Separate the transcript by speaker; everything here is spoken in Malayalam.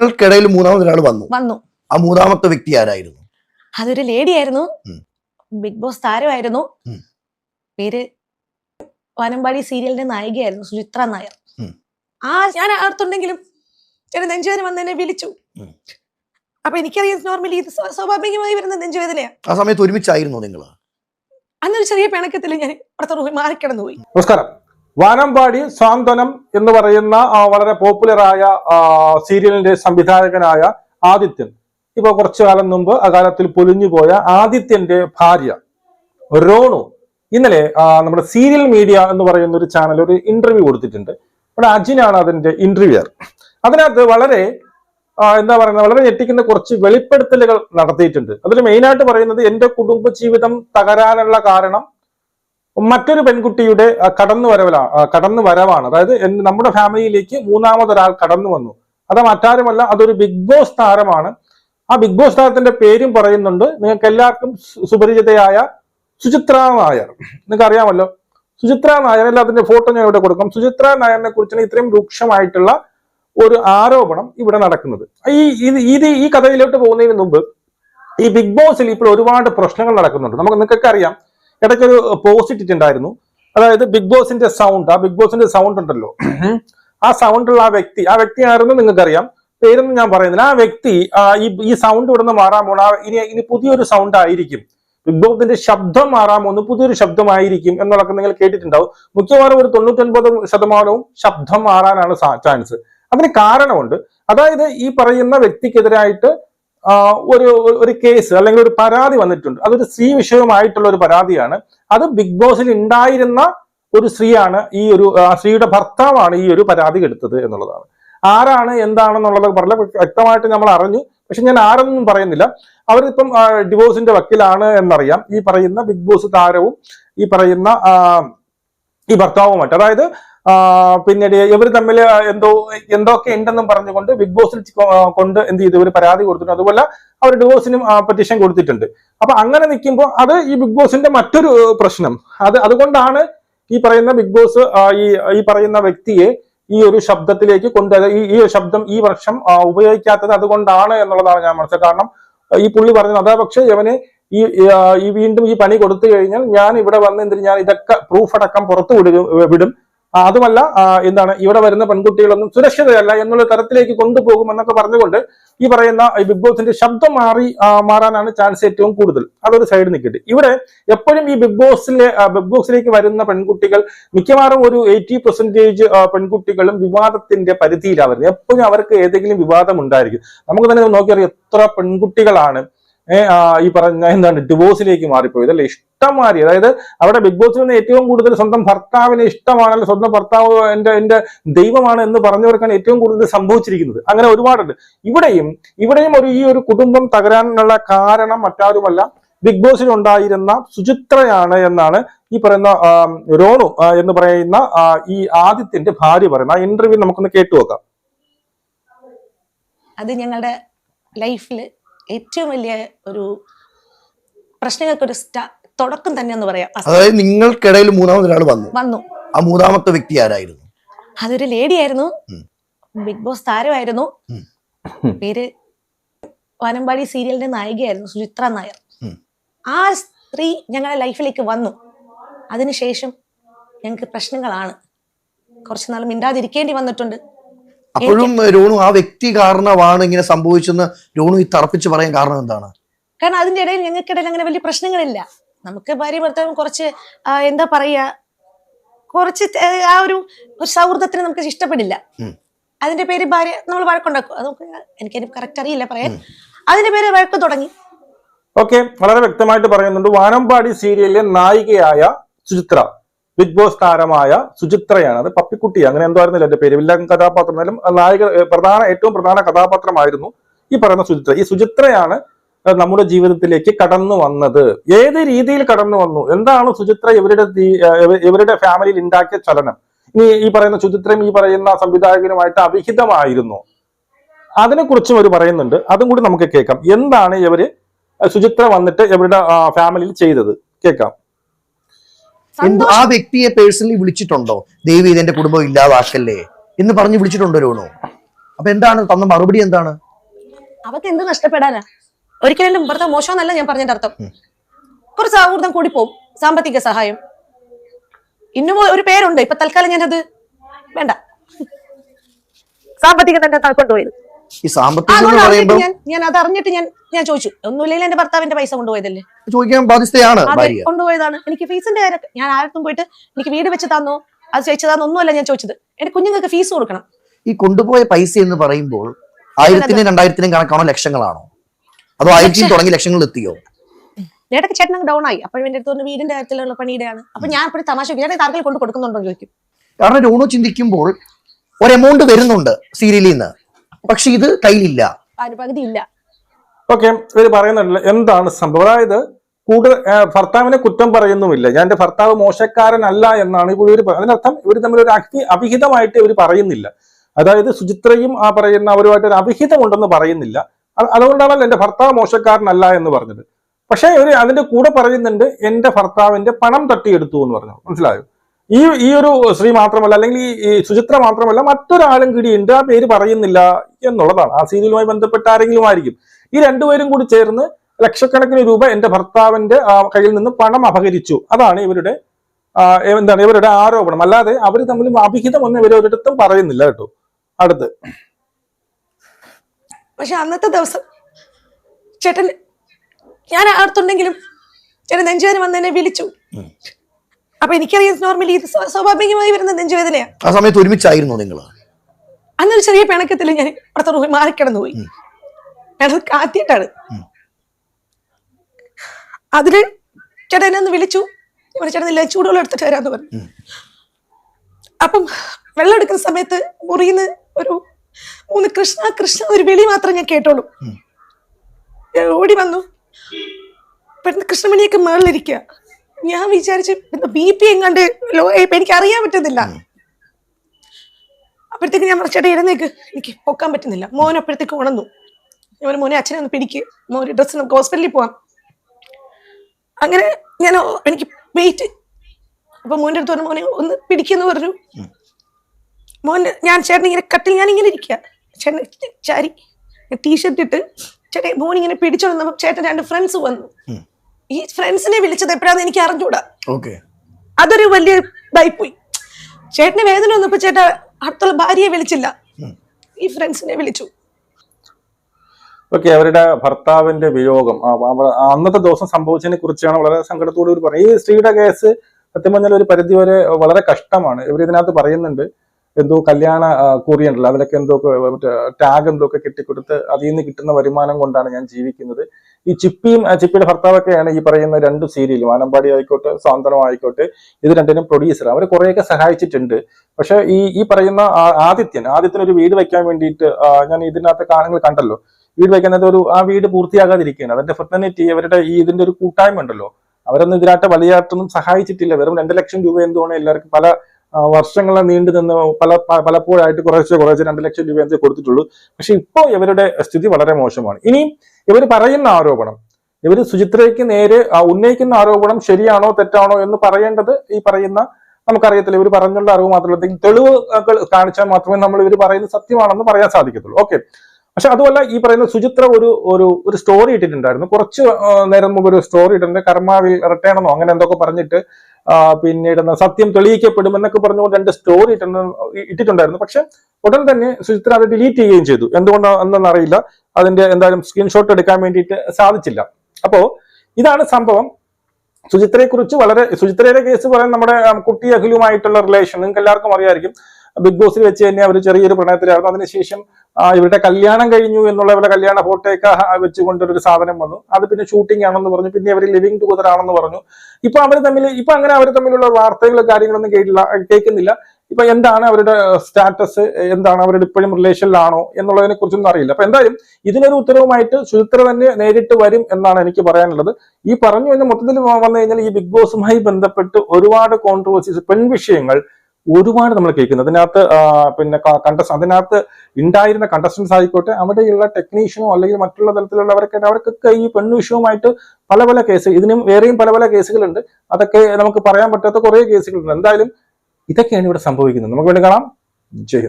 Speaker 1: നിങ്ങൾക്കിടയിൽ മൂന്നാമതൊരാൾ വന്നു.
Speaker 2: വന്നു.
Speaker 1: ആ മൂന്നാമത്തെ വ്യക്തി ആരായിരുന്നു?
Speaker 2: അതൊരു ലേഡി ആയിരുന്നു. ബിഗ് ബോസ് താരമായിരുന്നു. പേര് വാനമ്പാടി സീരിയലിന്റെ നായികയായിരുന്നു സുചിത്ര നായർ. ആ ഞാൻ അടുത്തുണ്ടെങ്കിലും എന്റെ നെഞ്ചുവേദന വന്ന് എന്നെ വിളിച്ചു. അപ്പൊ എനിക്കറിയാം നോർമലി ഇത് സ്വ- സ്വാഭാവികമായി വരുന്ന നെഞ്ചുവേദനയാ.
Speaker 1: ആ സമയത്ത് ഒരുമിച്ചായിരുന്നു നിങ്ങൾ
Speaker 2: അന്നൊരു ചെറിയ പിണക്കത്തിൽ ഞാൻ അടുത്ത റൂമിൽ മാറിക്കിടന്നു പോയി
Speaker 3: നമസ്കാരം. വാനമ്പാടി സാന്ത്വനം എന്ന് പറയുന്ന വളരെ പോപ്പുലറായ സീരിയലിന്റെ സംവിധായകനായ ആദിത്യൻ. ഇപ്പൊ കുറച്ചു കാലം മുമ്പ് അകാലത്തിൽ പൊലിഞ്ഞുപോയ ആദിത്യന്റെ ഭാര്യ റോണു. ഇന്നലെ നമ്മുടെ സീരിയൽ മീഡിയ എന്ന് പറയുന്ന ഒരു ചാനൽ ഒരു ഇന്റർവ്യൂ കൊടുത്തിട്ടുണ്ട്. ഇവിടെ അജിനാണ് അതിന്റെ ഇന്റർവ്യൂർ അതിനകത്ത് വളരെ എന്താ പറയുന്നത് വളരെ ഞെട്ടിക്കുന്ന കുറച്ച് വെളിപ്പെടുത്തലുകൾ നടത്തിയിട്ടുണ്ട്. അതിൽ മെയിനായിട്ട് പറയുന്നത് എന്റെ കുടുംബ ജീവിതം തകരാനുള്ള കാരണം മറ്റൊരു പെൺകുട്ടിയുടെ കടന്നു വരവലാ കടന്നു വരവാണ്. അതായത് നമ്മുടെ ഫാമിലിയിലേക്ക് മൂന്നാമതൊരാൾ കടന്നു വന്നു. അത് മറ്റാരുമല്ല അതൊരു ബിഗ് ബോസ് താരമാണ്. ആ ബിഗ് ബോസ് താരത്തിന്റെ പേരും പറയുന്നുണ്ട്. നിങ്ങൾക്ക് എല്ലാവർക്കും സുപരിചിതയായ സുചിത്ര നായർ. നിങ്ങൾക്ക് അറിയാമല്ലോ സുചിത്ര നായർ അല്ല അതിന്റെ ഫോട്ടോ ഞാൻ ഇവിടെ കൊടുക്കാം. സുചിത്ര നായറിനെ കുറിച്ചാണ് ഇത്രയും രൂക്ഷമായിട്ടുള്ള ഒരു ആരോപണം ഇവിടെ നടക്കുന്നത്. ഈ ഇത് ഈ കഥയിലോട്ട് പോകുന്നതിന് മുമ്പ് ഈ ബിഗ് ബോസിൽ ഇപ്പോൾ ഒരുപാട് പ്രശ്നങ്ങൾ നടക്കുന്നുണ്ട്. നമുക്ക് നിങ്ങൾക്കൊക്കെ അറിയാം ഇടയ്ക്കൊരു പോസ്റ്റ് ഇട്ടിട്ടുണ്ടായിരുന്നു. അതായത് ബിഗ് ബോസിന്റെ സൗണ്ട് ആ ബിഗ് ബോസിന്റെ സൗണ്ട് ഉണ്ടല്ലോ. ആ സൗണ്ടുള്ള ആ വ്യക്തി ആ വ്യക്തി ആയിരുന്നു നിങ്ങൾക്കറിയാം. പേരൊന്നും ഞാൻ പറയുന്നില്ല. ആ വ്യക്തി ഈ സൗണ്ട് ഇവിടെ നിന്ന് മാറാൻ പോണ ഇനി ഇനി പുതിയൊരു സൗണ്ട് ആയിരിക്കും. ബിഗ് ബോസിന്റെ ശബ്ദം മാറാൻ പോകുന്നു പുതിയൊരു ശബ്ദമായിരിക്കും എന്നുള്ളതൊക്കെ നിങ്ങൾ കേട്ടിട്ടുണ്ടാവും. മുഖ്യമായും ഒരു തൊണ്ണൂറ്റൊൻപത് ശതമാനവും ശബ്ദം മാറാനാണ് ചാൻസ് അതിന് കാരണമുണ്ട്. അതായത് ഈ പറയുന്ന വ്യക്തിക്കെതിരായിട്ട് ഒരു ഒരു കേസ് അല്ലെങ്കിൽ ഒരു പരാതി വന്നിട്ടുണ്ട്. അതൊരു സ്ത്രീ വിഷയവുമായിട്ടുള്ള ഒരു പരാതിയാണ്. അത് ബിഗ് ബോസിൽ ഉണ്ടായിരുന്ന ഒരു സ്ത്രീയാണ് ഈ ഒരു സ്ത്രീയുടെ ഭർത്താവാണ് ഈ ഒരു പരാതി എടുത്തത് എന്നുള്ളതാണ്. ആരാണ് എന്താണെന്നുള്ളത് പറഞ്ഞ വ്യക്തമായിട്ട് നമ്മൾ അറിഞ്ഞു. പക്ഷെ ഞാൻ ആരെന്നും പറയുന്നില്ല. അവരിപ്പം ഡിവോഴ്സിന്റെ വക്കിലാണ് എന്നറിയാം. ഈ പറയുന്ന ബിഗ് ബോസ് താരവും ഈ പറയുന്ന ഈ ഭർത്താവുമായിട്ട്. അതായത് പിന്നീട് ഇവർ തമ്മിൽ എന്തോ എന്തൊക്കെ ഉണ്ടെന്നും പറഞ്ഞുകൊണ്ട് ബിഗ് ബോസിൽ കൊണ്ട് എന്ത് ചെയ്തു? ഇവർ പരാതി കൊടുത്തിട്ടുണ്ട്. അതുപോലെ അവർ ഡിവോഴ്സിനും പെറ്റീഷൻ കൊടുത്തിട്ടുണ്ട്. അപ്പൊ അങ്ങനെ നിൽക്കുമ്പോൾ അത് ഈ ബിഗ് ബോസിന്റെ മറ്റൊരു പ്രശ്നം. അത് അതുകൊണ്ടാണ് ഈ പറയുന്ന ബിഗ് ബോസ് ഈ ഈ പറയുന്ന വ്യക്തിയെ ഈ ഒരു ശബ്ദത്തിലേക്ക് കൊണ്ട് ഈ ഈ ശബ്ദം ഈ വർഷം ഉപയോഗിക്കാത്തത് അതുകൊണ്ടാണ് എന്നുള്ളതാണ് ഞാൻ മനസ്സിലാക്കുക കാരണം ഈ പുള്ളി പറഞ്ഞത് അതാ പക്ഷെ ഇവന് ഈ വീണ്ടും ഈ പണി കൊടുത്തു കഴിഞ്ഞാൽ ഞാൻ ഇവിടെ വന്ന് എന്തിന് ഞാൻ ഇതൊക്കെ പ്രൂഫ് അടക്കം പുറത്തു വിടും. അതുമല്ല എന്താണ് ഇവിടെ വരുന്ന പെൺകുട്ടികളൊന്നും സുരക്ഷിതയല്ല എന്നുള്ള തരത്തിലേക്ക് കൊണ്ടുപോകും എന്നൊക്കെ പറഞ്ഞുകൊണ്ട് ഈ പറയുന്ന ബിഗ് ബോസിന്റെ ശബ്ദം മാറി മാറാനാണ് ചാൻസ് ഏറ്റവും കൂടുതൽ. അതൊരു സൈഡ് നിൽക്കട്ടെ ഇവിടെ എപ്പോഴും ഈ ബിഗ് ബോസിലെ ബിഗ് ബോസിലേക്ക് വരുന്ന പെൺകുട്ടികൾ മിക്കവാറും ഒരു എയ്റ്റി പെർസെന്റേജ് പെൺകുട്ടികളും വിവാദത്തിന്റെ പരിധിയിലാണ് വരുന്നത്. എപ്പോഴും അവർക്ക് ഏതെങ്കിലും വിവാദം ഉണ്ടായിരിക്കും. നമുക്ക് തന്നെ നോക്കിയറിയാം എത്ര പെൺകുട്ടികളാണ് ഈ പറഞ്ഞ എന്താണ് ഡിവോഴ്സിലേക്ക് മാറിപ്പോയത് അല്ലെ? ഇഷ്ടംമാരി അതായത് അവിടെ ബിഗ് ബോസിൽ നിന്ന് ഏറ്റവും കൂടുതൽ സ്വന്തം ഭർത്താവിനെ ഇഷ്ടമാണല്ലോ സ്വന്തം ഭർത്താവ് എന്റെ എന്റെ ദൈവമാണ് എന്ന് പറഞ്ഞവർക്കാണ് ഏറ്റവും കൂടുതൽ സംഭവിച്ചിരിക്കുന്നത്. അങ്ങനെ ഒരുപാടുണ്ട്. ഇവിടെയും ഇവിടെയും ഒരു ഈ ഒരു കുടുംബം തകരാനുള്ള കാരണം മറ്റാരുമല്ല. ബിഗ് ബോസിൽ ഉണ്ടായിരുന്ന സുചിത്രയാണ് എന്നാണ് ഈ പറയുന്ന രോണു എന്ന് പറയുന്ന ഈ ആദിത്യന്റെ ഭാര്യ പറയുന്ന ആ ഇന്റർവ്യൂ നമുക്കൊന്ന് കേട്ടു നോക്കാം
Speaker 2: അത് ഞങ്ങളുടെ ലൈഫിൽ ഏറ്റവും വലിയ ഒരു പ്രശ്നങ്ങൾക്കൊരു ഒരു തുടക്കം തന്നെ എന്ന് പറയാം
Speaker 1: അതായത് നിങ്ങൾക്കിടയിൽ മൂന്നാമതൊരാൾ വന്നു.
Speaker 2: വന്നു.
Speaker 1: ആ മൂന്നാമത്തെ വ്യക്തി ആരായിരുന്നു?
Speaker 2: അതൊരു ലേഡി ആയിരുന്നു. ബിഗ് ബോസ് താരമായിരുന്നു. പേര് വനമ്പാടി സീരിയലിന്റെ നായികയായിരുന്നു സുചിത്ര നായർ. ആ സ്ത്രീ ഞങ്ങളുടെ ലൈഫിലേക്ക് വന്നു. അതിനുശേഷം ഞങ്ങൾക്ക് പ്രശ്നങ്ങളാണ്. കുറച്ചുനാൾ മിണ്ടാതിരിക്കേണ്ടി വന്നിട്ടുണ്ട്.
Speaker 1: അപ്പോഴും രോണു ആ വ്യക്തി കാരണമാണ് ഇങ്ങനെ സംഭവിച്ചെന്ന് രോണു ഈ തറപ്പിച്ച് പറയാൻ കാരണം എന്താണ്?
Speaker 2: കാരണം അതിന്റെ ഇടയിൽ ഞങ്ങൾക്കിടയിൽ അങ്ങനെ വലിയ പ്രശ്നങ്ങളില്ല. നമുക്ക് ഭാര്യ ഭർത്താവും കുറച്ച് എന്താ പറയാ കുറച്ച് ആ ഒരു ഒരു സൗഹൃദത്തിന് നമുക്ക് ഇഷ്ടപ്പെടില്ല. അതിന്റെ പേര് ഭാര്യ നമ്മൾ വഴക്കുണ്ടാക്കും. അത് നമുക്ക് എനിക്ക് കറക്റ്റ് അറിയില്ല പറയാൻ. അതിന്റെ പേര് വഴക്ക് തുടങ്ങി.
Speaker 3: ഓക്കെ വളരെ വ്യക്തമായിട്ട് പറയുന്നുണ്ട്. വാനമ്പാടി സീരിയലിലെ നായികയായ സുചിത്ര. ബിഗ് ബോസ് താരമായ സുചിത്രയാണ്. അത് പപ്പിക്കുട്ടി. അങ്ങനെ എന്തോ ആയിരുന്നില്ല എന്റെ പേര് വില്ലൻ കഥാപാത്രം. എന്നാലും നായിക പ്രധാന ഏറ്റവും പ്രധാന കഥാപാത്രമായിരുന്നു ഈ പറയുന്ന സുചിത്ര. ഈ സുചിത്രയാണ് നമ്മുടെ ജീവിതത്തിലേക്ക് കടന്നു വന്നത്. ഏത് രീതിയിൽ കടന്നു വന്നു? എന്താണ് സുചിത്ര ഇവരുടെ ഇവരുടെ ഫാമിലിയിൽ ഉണ്ടാക്കിയ ചലനം? ഇനി ഈ പറയുന്ന സുചിത്രയും ഈ പറയുന്ന സംവിധായകനുമായിട്ട് അവിഹിതമായിരുന്നു. അതിനെക്കുറിച്ചും അവർ പറയുന്നുണ്ട്. അതും കൂടി നമുക്ക് കേൾക്കാം. എന്താണ് ഇവർ സുചിത്ര വന്നിട്ട് ഇവരുടെ ഫാമിലിയിൽ ചെയ്തത്? കേൾക്കാം.
Speaker 1: ആ വ്യക്തിയെ പേഴ്സണലി വിളിച്ചിട്ടുണ്ടോ? ദേവി ഇതെന്റെ കുടുംബം ഇല്ലാതാക്കല്ലേ എന്ന് പറഞ്ഞ് വിളിച്ചിട്ടുണ്ടോ ലോണോ അപ്പൊ എന്താണ് തന്ന മറുപടി എന്താണ്?
Speaker 2: അവർക്ക് എന്ത് നഷ്ടപ്പെടാനാ? ഒരിക്കലും ഭർത്താവ് മോശമെന്നല്ല ഞാൻ പറഞ്ഞതിന്റെ അർത്ഥം. കുറച്ച് സൗഹൃദം കൂടി പോകും സാമ്പത്തിക സഹായം. ഇന്നും ഒരു പേരുണ്ട് ഇപ്പൊ തൽക്കാലം ഞാനത് വേണ്ട. സാമ്പത്തികം തന്നെ കൊണ്ടുപോയത്
Speaker 1: ഈ സാമ്പത്തികം
Speaker 2: ഞാൻ ഞാൻ അത് അറിഞ്ഞിട്ട് ഞാൻ ഞാൻ ചോദിച്ചു. ഒന്നുമില്ലെങ്കിൽ എന്റെ ഭർത്താവിന്റെ പൈസ കൊണ്ടുപോയതല്ലേ?
Speaker 1: ചോദിക്കാൻ ബാധ്യസ്ഥയാണ്
Speaker 2: കൊണ്ടുപോയതാണ്. എനിക്ക് ഫീസിന്റെ കാര്യം ഞാൻ ആർക്കും പോയിട്ട് എനിക്ക് വീട് വെച്ച് തന്നോ അത് തന്നോ ഒന്നുമല്ല ഞാൻ ചോദിച്ചത്. എന്റെ കുഞ്ഞുങ്ങൾക്ക് ഫീസ് കൊടുക്കണം.
Speaker 1: ഈ കൊണ്ടുപോയ പൈസ എന്ന് പറയുമ്പോൾ ആയിരത്തിനും രണ്ടായിരത്തിനും കണക്കാണോ ലക്ഷങ്ങളാണോ? അതോ ആയിരത്തി തുടങ്ങി ലക്ഷങ്ങളിൽ എത്തിയോ
Speaker 2: ഇടയ്ക്ക് ചേട്ടൻ ഡൗൺ ആയി. അപ്പോഴും എന്റെ അടുത്ത് വീടിന്റെ കാര്യത്തിലുള്ള പണിയുടെയാണ്. അപ്പൊ ഞാൻ എപ്പോഴും തമാശ ഞാൻ താങ്കൾ കൊണ്ട് കൊടുക്കുന്നുണ്ടോ ചോദിക്കും.
Speaker 1: കാരണം രോണു ചിന്തിക്കുമ്പോൾ ഒരു എമൗണ്ട് വരുന്നുണ്ട് സീരിയലിൽ നിന്ന്. പക്ഷെ ഇത് കയ്യിലില്ല.
Speaker 2: അനുപകുതി പകുതി ഇല്ല
Speaker 3: ഓക്കെ ഇവർ പറയുന്നുണ്ടല്ലോ എന്താണ് സംഭവം? അതായത് കൂടുതൽ ഭർത്താവിനെ കുറ്റം പറയുന്നുമില്ല. ഞാൻ എന്റെ ഭർത്താവ് മോശക്കാരനല്ല എന്നാണ് ഇപ്പോൾ ഇവർ അതിനർത്ഥം ഇവർ തമ്മിൽ ഒരു അഗ്നി അവിഹിതമായിട്ട് ഇവർ പറയുന്നില്ല. അതായത് സുചിത്രയും ആ പറയുന്ന അവരുമായിട്ട് ഒരു അവിഹിതമുണ്ടെന്ന് പറയുന്നില്ല. അത് അതുകൊണ്ടാണല്ലോ എന്റെ ഭർത്താവ് മോശക്കാരനല്ല എന്ന് പറഞ്ഞത്. പക്ഷേ ഇവർ അതിന്റെ കൂടെ പറയുന്നുണ്ട് എന്റെ ഭർത്താവിന്റെ പണം തട്ടിയെടുത്തു എന്ന് പറഞ്ഞു. മനസ്സിലായോ? ഈ ഈ ഒരു സ്ത്രീ മാത്രമല്ല അല്ലെങ്കിൽ ഈ- ഈ സുചിത്ര മാത്രമല്ല മറ്റൊരാളും കൂടിയുണ്ട് ആ പേര് പറയുന്നില്ല എന്നുള്ളതാണ്. ആ സീരിയലുമായി ബന്ധപ്പെട്ട ആരെങ്കിലും ആയിരിക്കും. ഈ രണ്ടുപേരും കൂടി ചേർന്ന് ലക്ഷക്കണക്കിന് രൂപ എന്റെ ഭർത്താവിന്റെ കയ്യിൽ നിന്ന് പണം അപഹരിച്ചു. അതാണ് ഇവരുടെ എന്താണ് ഇവരുടെ ആരോപണം. അല്ലാതെ അവർ തമ്മിൽ അഭിഹിതമൊന്നും ഇവർ ഒരിടത്തും പറയുന്നില്ല കേട്ടോ. അടുത്ത്.
Speaker 2: പക്ഷെ അന്നത്തെ ദിവസം ചേട്ടൻ ഞാൻ അടുത്തുണ്ടെങ്കിലും ചേട്ടൻ നെഞ്ചുവേദന വന്ന് എന്നെ വിളിച്ചു അപ്പൊ എനിക്കറിയാം നോർമലി ഇത് സ്വാഭാവികമായി വരുന്ന നെഞ്ചുവേദനയാണ്
Speaker 1: ആ സമയത്ത് ഒരുമിച്ചായിരുന്നു നിങ്ങൾ
Speaker 2: അന്നൊരു ചെറിയ പിണക്കത്തിൽ ഞാൻ അപ്പുറത്തെ റൂമിൽ മാറിക്കിടന്നു പോയി പിണക്ക് കാത്തിയിട്ടാണ് അതിൽ ചേട്ടൻ എന്നെ ഒന്ന് വിളിച്ചു. ഇവിടെ ചേട്ടനില്ല ചൂടുവെള്ളം എടുത്തിട്ട് വരാന്ന് പറഞ്ഞു. അപ്പം വെള്ളം എടുക്കുന്ന സമയത്ത് മുറിന്ന് ഒരു മൂന്ന് കൃഷ്ണ കൃഷ്ണ ഒരു വിളി മാത്രം ഞാൻ കേട്ടോളൂ. ഞാൻ ഓടി വന്നു. പെട്ടെന്ന് കൃഷ്ണമണിയൊക്കെ മേളിലിരിക്കുക. ഞാൻ വിചാരിച്ചു ബി പി എങ്ങാണ്ട് ലോ എനിക്ക് അറിയാൻ പറ്റുന്നില്ല. അപ്പോഴത്തേക്ക് ഞാൻ പറഞ്ഞു, ചേട്ടാ ഇരുന്നേക്ക്. എനിക്ക് പൊക്കാൻ പറ്റുന്നില്ല. മോൻ അപ്പോഴത്തേക്ക് ഉണന്നു. ഞാൻ മോനെ അച്ഛനെ ഒന്ന് പിടിക്ക്. മോൻ ഡ്രസ്സ് നമുക്ക് ഹോസ്പിറ്റലിൽ പോവാം. അങ്ങനെ ഞാൻ എനിക്ക് വെയിറ്റ് അപ്പൊ മോന്റെ അടുത്ത് പറഞ്ഞു മോനെ ഒന്ന് പിടിക്കെന്ന് പറഞ്ഞു. മോൻ ഞാൻ ചേട്ടൻ ഇങ്ങനെ കട്ടിൽ ഞാൻ ഇങ്ങനെ ഇരിക്കുക ചേട്ടൻ ചാരി. ടീഷർട്ട് ഇട്ട് ചേട്ടൻ മോൻ ഇങ്ങനെ പിടിച്ചോണ്ട് ചേട്ടൻ രണ്ട് ഫ്രണ്ട്സ് വന്നു. ഈ ഫ്രണ്ട്സിനെ വിളിച്ചത് എപ്പോഴാന്ന് എനിക്ക് അറിഞ്ഞൂടാ. അതൊരു വലിയ ഇതായിപ്പോയി. ചേട്ടന് വേദന വന്നപ്പോ ചേട്ടാ അടുത്തുള്ള ഭാര്യയെ വിളിച്ചില്ല. ഈ ഫ്രണ്ട്സിനെ വിളിച്ചു.
Speaker 3: ഓക്കെ അവരുടെ ഭർത്താവിന്റെ വിയോഗം. അന്നത്തെ ദിവസം സംഭവിച്ചതിനെ കുറിച്ചാണ് വളരെ സങ്കടത്തോട് ഒരു പറയുന്നത്. ഈ സ്ത്രീയുടെ കേസ് സത്യം പറഞ്ഞാൽ ഒരു പരിധി വരെ വളരെ കഷ്ടമാണ്. ഇവർ ഇതിനകത്ത് പറയുന്നുണ്ട് എന്തോ കല്യാണ കൂറിയുണ്ടല്ലോ. കുറി അതിലൊക്കെ എന്തോ ടാഗ് എന്തോ ഒക്കെ കെട്ടിക്കൊടുത്ത് അതിൽ നിന്ന് കിട്ടുന്ന വരുമാനം കൊണ്ടാണ് ഞാൻ ജീവിക്കുന്നത്. ഈ ചിപ്പിയും ചിപ്പിയുടെ ഭർത്താവൊക്കെയാണ് ഈ പറയുന്ന രണ്ട് സീരിയൽ മാനമ്പാടി ആയിക്കോട്ടെ സാന്ത്വനം ആയിക്കോട്ടെ ഇത് രണ്ടിനും പ്രൊഡ്യൂസർ അവർ കുറേയൊക്കെ സഹായിച്ചിട്ടുണ്ട്. പക്ഷെ ഈ ഈ പറയുന്ന ആദിത്യൻ ആദിത്യൻ ഒരു വീട് വെക്കാൻ വേണ്ടിയിട്ട് ഞാൻ ഇതിനകത്ത് കാണുകൾ കണ്ടല്ലോ. വീട് വയ്ക്കുന്നത് ഒരു ആ വീട് പൂർത്തിയാകാതിരിക്കുകയാണ്. അതിന്റെ ഫെർട്ടനിറ്റി അവരുടെ ഈ ഇതിന്റെ ഒരു കൂട്ടായ്മ ഉണ്ടല്ലോ. അവരൊന്നും ഇതിനായിട്ട് വലിയായിട്ടൊന്നും സഹായിച്ചിട്ടില്ല. വെറും രണ്ട് ലക്ഷം രൂപ എന്തുകൊണ്ട് എല്ലാവർക്കും പല വർഷങ്ങളെ നീണ്ടു നിന്ന് പല പലപ്പോഴായിട്ട് കുറേശ്ശെ കുറേശ്ശെ രണ്ട് ലക്ഷം രൂപ എന്തേ കൊടുത്തിട്ടുള്ളൂ. പക്ഷെ ഇപ്പോൾ ഇവരുടെ സ്ഥിതി വളരെ മോശമാണ്. ഇനി ഇവർ പറയുന്ന ആരോപണം. ഇവർ സുചിത്രയ്ക്ക് നേരെ ഉന്നയിക്കുന്ന ആരോപണം ശരിയാണോ തെറ്റാണോ എന്ന് പറയേണ്ടത് ഈ പറയുന്ന നമുക്കറിയത്തില്ല. ഇവർ പറഞ്ഞുള്ള അറിവ് മാത്രമല്ല. തെളിവുകൾ കാണിച്ചാൽ മാത്രമേ നമ്മൾ ഇവർ പറയുന്നത് സത്യമാണെന്ന് പറയാൻ സാധിക്കത്തുള്ളൂ. ഓക്കെ. പക്ഷെ അതുമല്ല ഈ പറയുന്ന സുചിത്ര ഒരു ഒരു ഒരു സ്റ്റോറി ഇട്ടിട്ടുണ്ടായിരുന്നു. കുറച്ച് നേരം മുമ്പ് ഒരു സ്റ്റോറി ഇട്ടിട്ടുണ്ട്. കർമാവിൽ റിട്ടേൺ എന്നോ അങ്ങനെ എന്തൊക്കെ പറഞ്ഞിട്ട് പിന്നീട് സത്യം തെളിയിക്കപ്പെടും എന്നൊക്കെ പറഞ്ഞുകൊണ്ട് രണ്ട് സ്റ്റോറി ഇട്ടിട്ടുണ്ടായിരുന്നു. പക്ഷെ ഉടൻ തന്നെ സുചിത്ര അത് ഡിലീറ്റ് ചെയ്യുകയും ചെയ്തു. എന്തുകൊണ്ടാണെന്ന് അറിയില്ല. അതിന്റെ എന്തായാലും സ്ക്രീൻഷോട്ട് എടുക്കാൻ വേണ്ടിയിട്ട് സാധിച്ചില്ല. അപ്പോ ഇതാണ് സംഭവം. സുചിത്രയെ കുറിച്ച് വളരെ സുചിത്രയുടെ കേസ് പറയാൻ നമ്മുടെ കുട്ടി അഖിലുമായിട്ടുള്ള റിലേഷൻ നിങ്ങൾക്ക് എല്ലാവർക്കും അറിയാമായിരിക്കും ബിഗ് ബോസിൽ വെച്ച് തന്നെ അവർ ചെറിയൊരു പ്രണയത്തിലായിരുന്നു. അതിനുശേഷം ഇവരുടെ കല്യാണം കഴിഞ്ഞു എന്നുള്ള ഇവരുടെ കല്യാണ ഫോട്ടോയൊക്കെ വെച്ചുകൊണ്ടൊരു സാധനം വന്നു. അത് പിന്നെ ഷൂട്ടിംഗ് ആണെന്ന് പറഞ്ഞു. പിന്നെ അവർ ലിവിങ് ടുഗദർ ആണെന്ന് പറഞ്ഞു. ഇപ്പൊ അവർ തമ്മിൽ ഇപ്പൊ അങ്ങനെ അവർ തമ്മിലുള്ള വാർത്തകളും കാര്യങ്ങളൊന്നും കേട്ടില്ല കേൾക്കുന്നില്ല. ഇപ്പൊ എന്താണ് അവരുടെ സ്റ്റാറ്റസ് എന്താണ് അവരുടെ ഇപ്പോഴും റിലേഷനിലാണോ എന്നുള്ളതിനെ കുറിച്ചൊന്നും അറിയില്ല. അപ്പൊ എന്തായാലും ഇതിനൊരു ഉത്തരവുമായിട്ട് സുചിത്ര തന്നെ നേരിട്ട് വരും എന്നാണ് എനിക്ക് പറയാനുള്ളത്. ഈ പറഞ്ഞു എന്ന് മൊത്തത്തിൽ വന്നു കഴിഞ്ഞാൽ ഈ ബിഗ് ബോസുമായി ബന്ധപ്പെട്ട് ഒരുപാട് കോൺട്രവേഴ്സീസ് പെൺവിഷയങ്ങൾ ഒരുപാട് നമ്മൾ കേൾക്കുന്നത് അതിനകത്ത് പിന്നെ കണ്ടസ് അതിനകത്ത് ഉണ്ടായിരുന്ന കണ്ടസ്റ്റൻസ് ആയിക്കോട്ടെ അവിടെയുള്ള ടെക്നീഷ്യനോ അല്ലെങ്കിൽ മറ്റുള്ള തരത്തിലുള്ളവരൊക്കെ അവർക്കൊക്കെ ഈ പെണ്ണു വിഷയവുമായിട്ട് പല പല കേസ് ഇതിനും വേറെയും പല പല കേസുകളുണ്ട് അതൊക്കെ നമുക്ക് പറയാൻ പറ്റാത്ത കുറേ കേസുകളുണ്ട് എന്തായാലും ഇതൊക്കെയാണ് ഇവിടെ സംഭവിക്കുന്നത്. നമുക്ക് വേണ്ടി കാണാം. ജയ്